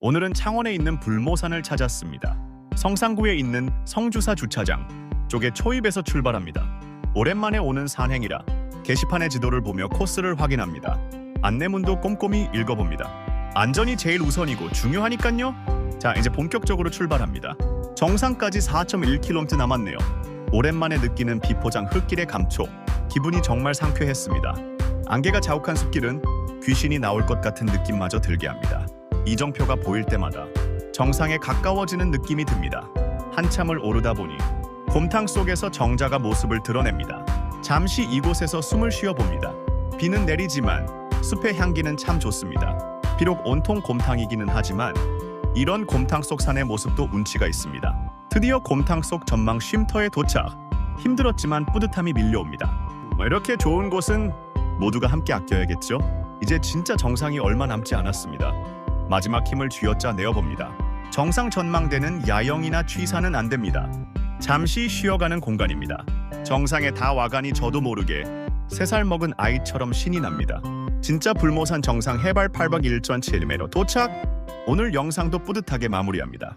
오늘은 창원에 있는 불모산을 찾았습니다. 성산구에 있는 성주사 주차장 쪽에 초입에서 출발합니다. 오랜만에 오는 산행이라 게시판의 지도를 보며 코스를 확인합니다. 안내문도 꼼꼼히 읽어봅니다. 안전이 제일 우선이고 중요하니깐요. 자, 이제 본격적으로 출발합니다. 정상까지 4.1km 남았네요. 오랜만에 느끼는 비포장 흙길의 감촉. 기분이 정말 상쾌했습니다. 안개가 자욱한 숲길은 귀신이 나올 것 같은 느낌마저 들게 합니다. 이정표가 보일 때마다 정상에 가까워지는 느낌이 듭니다. 한참을 오르다 보니 곰탕 속에서 정자가 모습을 드러냅니다. 잠시 이곳에서 숨을 쉬어 봅니다. 비는 내리지만 숲의 향기는 참 좋습니다. 비록 온통 곰탕이기는 하지만 이런 곰탕 속 산의 모습도 운치가 있습니다. 드디어 곰탕 속 전망 쉼터에 도착. 힘들었지만 뿌듯함이 밀려옵니다. 뭐 이렇게 좋은 곳은 모두가 함께 아껴야겠죠? 이제 진짜 정상이 얼마 남지 않았습니다. 마지막 힘을 쥐어짜 내어봅니다. 정상 전망대는 야영이나 취사는 안 됩니다. 잠시 쉬어가는 공간입니다. 정상에 다 와가니 저도 모르게 세 살 먹은 아이처럼 신이 납니다. 진짜 불모산 정상 해발 8박 1.7m 도착! 오늘 영상도 뿌듯하게 마무리합니다.